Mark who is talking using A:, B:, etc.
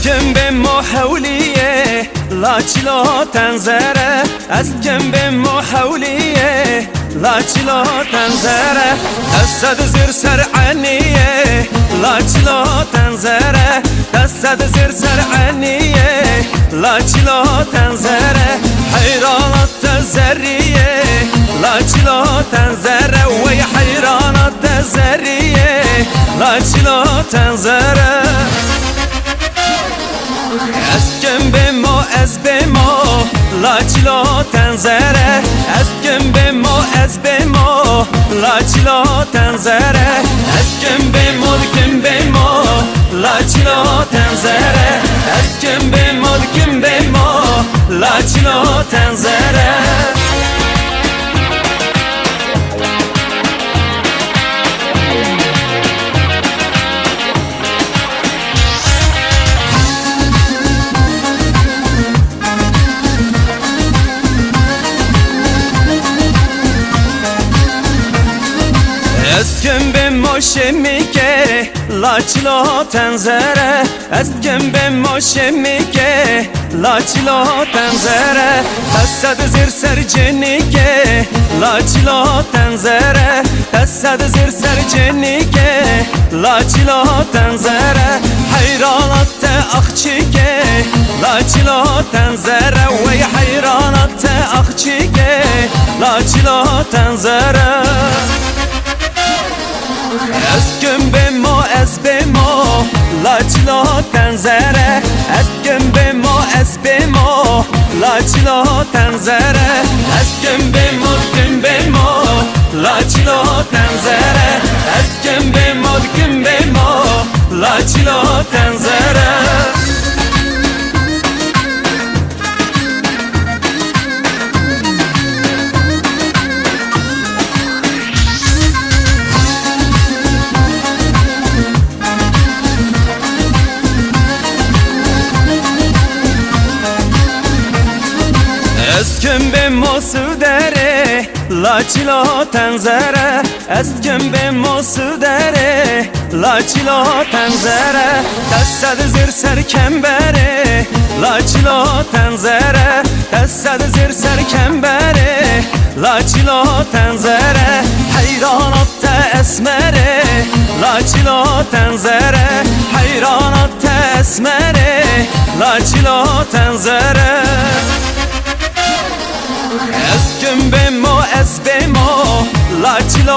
A: از جنب ما لا لاچلا تنزره از جنب ما حولیه لاچلا تنظره دستد زر سر عنیه لاچلا تنظره دستد زر سر عنیه لاچلا تنظره لا زریه تنزره وي وی حیرانت لا لاچلا تنزره ez bemo La çilo tenzere. Ez gün bemo ez bemo La çilo tenzere. Ez Eskem ben moşe mike Laçlo tenzere. Eskem ben moşe mike Laçlo tenzere. Tasad zir ser cenike Laçlo tenzere. Tasad zir ser cenike Laçlo tenzere. Hayranat akçike Laçlo tenzere. Ve hayranat akçike Laçlo tenzere لاچلا تنزره اسکن به ما از به ما لاچلا تنزره اسکن به ما gömbem o dere La çilo tenzere. Est gömbem o dere La çilo tenzere. Tesed zir ser kembere La çilo tenzere. Tesed zir ser kembere La çilo tenzere. Heyran atta esmere La çilo tenzere. Heyran atta esmere ছিল